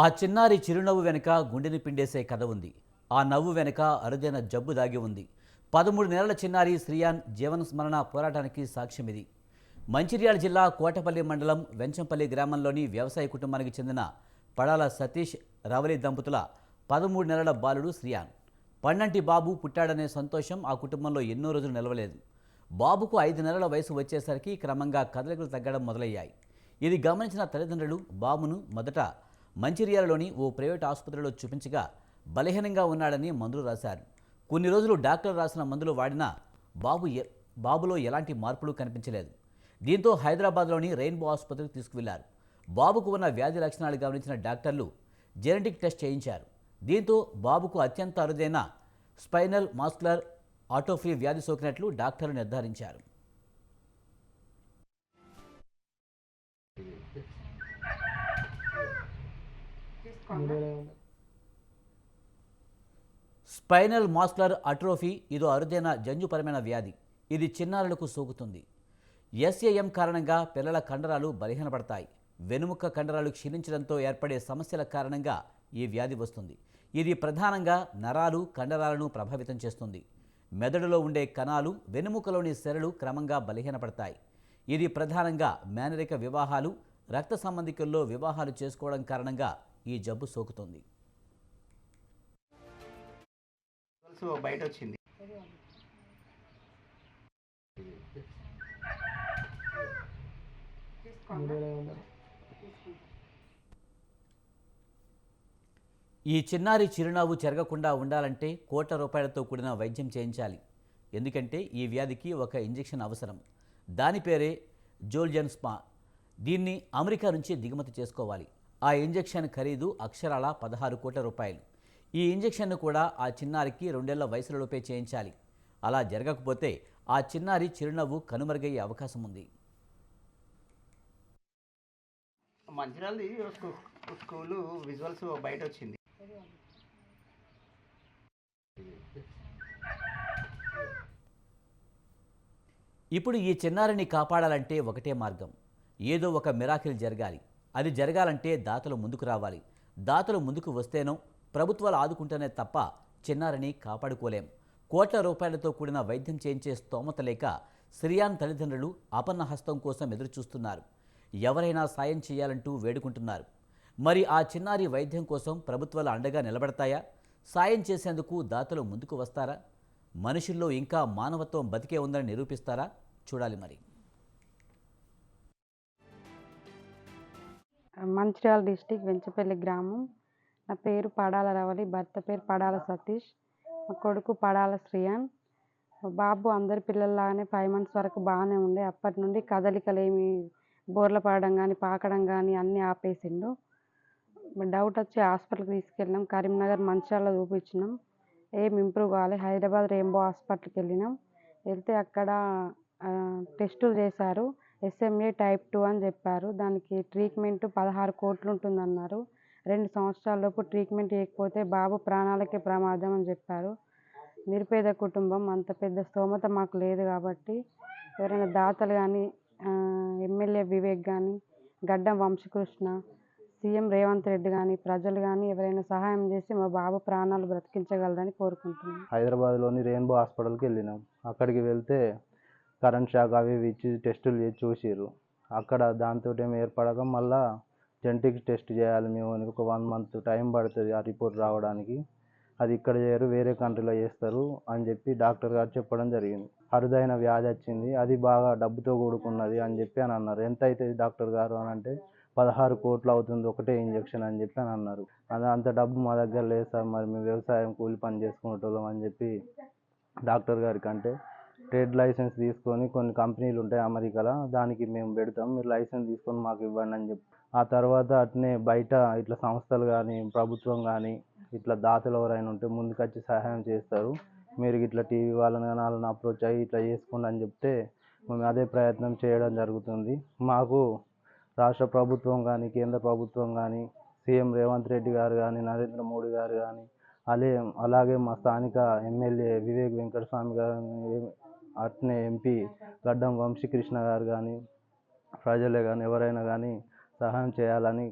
ఆ చిన్నారి చిరునవ్వు వెనుక గుండెని పిండేసే కథ ఉంది. ఆ నవ్వు వెనుక అరుదైన జబ్బు దాగి ఉంది. పదమూడు నెలల చిన్నారి శ్రీయాన్ జీవన స్మరణ పోరాటానికి సాక్ష్యం ఇది మంచిర్యాల జిల్లా కోటపల్లి మండలం వెంచంపల్లి గ్రామంలోని వ్యవసాయ కుటుంబానికి చెందిన పడాల సతీష్ రవలి దంపతుల పదమూడు నెలల బాలుడు శ్రీయాన్. పన్నంటి బాబు పుట్టాడనే సంతోషం ఆ కుటుంబంలో ఎన్నో రోజులు నిలవలేదు. బాబుకు ఐదు నెలల వయసు వచ్చేసరికి క్రమంగా కదలికలు తగ్గడం మొదలయ్యాయి. ఇది గమనించిన తల్లిదండ్రులు బాబును మొదట మంచిర్యాలలోని ఓ ప్రైవేట్ ఆసుపత్రిలో చూపించగా బలహీనంగా ఉన్నాడని మందులు రాశారు. కొన్ని రోజులు డాక్టర్ రాసిన మందులు వాడినా బాబు బాబులో ఎలాంటి మార్పులు కనిపించలేదు. దీంతో హైదరాబాద్లోని రెయిన్బో ఆసుపత్రికి తీసుకువెళ్ళారు. బాబుకు ఉన్న వ్యాధి లక్షణాలు గమనించిన డాక్టర్లు జెనెటిక్ టెస్ట్ చేయించారు. దీంతో బాబుకు అత్యంత అరుదైన స్పైనల్ మాస్కులర్ ఆటోఫీ వ్యాధి సోకినట్లు డాక్టర్లు నిర్ధారించారు. స్పైనల్ మాస్కులర్ అట్రోఫీ ఇదో అరుదైన జన్యుపరమైన వ్యాధి. ఇది చిన్నారులకు సోకుతుంది. ఎస్ఏఎం కారణంగా పిల్లల కండరాలు బలహీనపడతాయి. వెనుముక కండరాలు క్షీణించడంతో ఏర్పడే సమస్యల కారణంగా ఈ వ్యాధి వస్తుంది. ఇది ప్రధానంగా నరాలు కండరాలను ప్రభావితం చేస్తుంది. మెదడులో ఉండే కణాలు వెనుముకలోని సెరలు క్రమంగా బలహీనపడతాయి. ఇది ప్రధానంగా మేనరిక వివాహాలు రక్త సంబంధికుల్లో వివాహాలు చేసుకోవడం కారణంగా ఈ జబ్బు సోకుతుంది. బయట వచ్చింది. ఈ చిన్నారి చిరునవ్వు చెరగకుండా ఉండాలంటే కోట్ల రూపాయలతో కూడిన వైద్యం చేయించాలి. ఎందుకంటే ఈ వ్యాధికి ఒక ఇంజెక్షన్ అవసరం. దాని పేరే జోల్జన్ స్పా దీన్ని అమెరికా నుంచి దిగుమతి చేసుకోవాలి. ఆ ఇంజెక్షన్ ఖరీదు అక్షరాల పదహారు కోట్ల రూపాయలు. ఈ ఇంజెక్షన్ను కూడా ఆ చిన్నారికి రెండేళ్ళ వయసులోపే చేయించాలి. అలా జరగకపోతే ఆ చిన్నారి చిరునవ్వు కనుమరుగయ్యే అవకాశం ఉంది. మంచిర్యాలది స్కూలు విజువల్స్ బయట వచ్చింది ఇప్పుడు ఈ చిన్నారిని కాపాడాలంటే ఒకటే మార్గం. ఏదో ఒక మిరాకిల్ జరగాలి. అది జరగాలంటే దాతలు ముందుకు రావాలి. దాతలు ముందుకు వస్తేనో ప్రభుత్వాలు ఆదుకుంటేనే తప్ప చిన్నారిని కాపాడుకోలేం. కోట్ల రూపాయలతో కూడిన వైద్యం చేయించే స్తోమత లేక సిరియాన్ తల్లిదండ్రులు అపన్న హస్తం కోసం ఎదురుచూస్తున్నారు. ఎవరైనా సాయం చేయాలంటూ వేడుకుంటున్నారు. మరి ఆ చిన్నారి వైద్యం కోసం ప్రభుత్వాలు అండగా నిలబడతాయా? సాయం చేసేందుకు దాతలు ముందుకు వస్తారా? మనుషుల్లో ఇంకా మానవత్వం బతికే ఉందని నిరూపిస్తారా? చూడాలి మరి. మంచిర్యాల డిస్టిక్ వెంచపల్లి గ్రామం. నా పేరు పడాల రవలి భర్త పేరు పడాల సతీష్ మా కొడుకు పడాల శ్రీయాన్. బాబు అందరి పిల్లల్లాగానే ఫైవ్ మంత్స్ వరకు బాగానే ఉండే. అప్పటి నుండి కదలికలు ఏమి బోర్ల పడడం కానీ పాకడం కానీ అన్నీ ఆపేసిండు. డౌట్ వచ్చి హాస్పిటల్కి తీసుకెళ్ళినాం. కరీంనగర్ మంచిర్యాలలో చూపించినాం. ఏం ఇంప్రూవ్ కావాలి హైదరాబాద్ రెయిన్బో హాస్పిటల్కి వెళ్ళినాం. వెళ్తే అక్కడ టెస్టులు చేశారు. ఎస్ఎంఏ టైప్ టూ అని చెప్పారు. దానికి ట్రీట్మెంట్ పదహారు కోట్లు ఉంటుందన్నారు. రెండు సంవత్సరాలలోపు ట్రీట్మెంట్ చేయకపోతే బాబు ప్రాణాలకే ప్రమాదం అని చెప్పారు. నిరుపేద కుటుంబం అంత పెద్ద స్తోమత మాకు లేదు కాబట్టి ఎవరైనా దాతలు కానీ ఎమ్మెల్యే వివేక్ కానీ గడ్డం వంశకృష్ణ సీఎం రేవంత్ రెడ్డి కానీ ప్రజలు కానీ ఎవరైనా సహాయం చేసి మా బాబు ప్రాణాలు బ్రతికించగలరని కోరుకుంటున్నాను హైదరాబాద్లోని రెయిన్బో హాస్పిటల్కి వెళ్ళినాం. అక్కడికి వెళ్తే కరెంట్ షాక్ అవి ఇవి ఇచ్చి టెస్టులు చేసి చూసిర్రు. అక్కడ దాంతో ఏమి ఏర్పడక మళ్ళా జెనెటిక్ టెస్ట్ చేయాలి మేము అని ఒక వన్ మంత్ టైం పడుతుంది ఆ రిపోర్ట్ రావడానికి. అది ఇక్కడ చేయరు వేరే కంట్రీలో చేస్తారు అని చెప్పి డాక్టర్ గారు చెప్పడం జరిగింది. అరుదైన వ్యాధి వచ్చింది అది బాగా డబ్బుతో కూడుకున్నది అని చెప్పి అని అన్నారు. ఎంత అవుతుంది డాక్టర్ గారు అని అంటే పదహారు కోట్లు అవుతుంది ఒకటే ఇంజెక్షన్ అని చెప్పి అని అన్నారు. అది అంత డబ్బు మా దగ్గర లేదు సార్ మరి మేము వ్యవసాయం కూలి పని చేసుకునేటోళ్ళం అని చెప్పి డాక్టర్ గారికి అంటే ట్రేడ్ లైసెన్స్ తీసుకొని కొన్ని కంపెనీలు ఉంటాయి అమెరికాలో దానికి మేము పెడతాం. మీరు లైసెన్స్ తీసుకొని మాకు ఇవ్వండి అని చెప్పి. ఆ తర్వాత అట్నే బయట ఇట్లా సంస్థలు కానీ ప్రభుత్వం కానీ ఇట్లా దాతలు ఎవరైనా ఉంటే ముందుకొచ్చి సహాయం చేస్తారు. మీరు ఇట్లా టీవీ వాళ్ళని కానీ వాళ్ళని అప్రోచ్ అయ్యి ఇట్లా చేసుకోండి అని చెప్తే మేము అదే ప్రయత్నం చేయడం జరుగుతుంది. మాకు రాష్ట్ర ప్రభుత్వం కానీ కేంద్ర ప్రభుత్వం కానీ సీఎం రేవంత్ రెడ్డి గారు కానీ నరేంద్ర మోడీ గారు కానీ అలే అలాగే మా స్థానిక ఎమ్మెల్యే వివేక్ వెంకటస్వామి గారు అట్నే ఎంపీ గడ్డం వంశీకృష్ణ గారు కానీ ప్రజలే కానీ ఎవరైనా కానీ సహాయం చేయాలని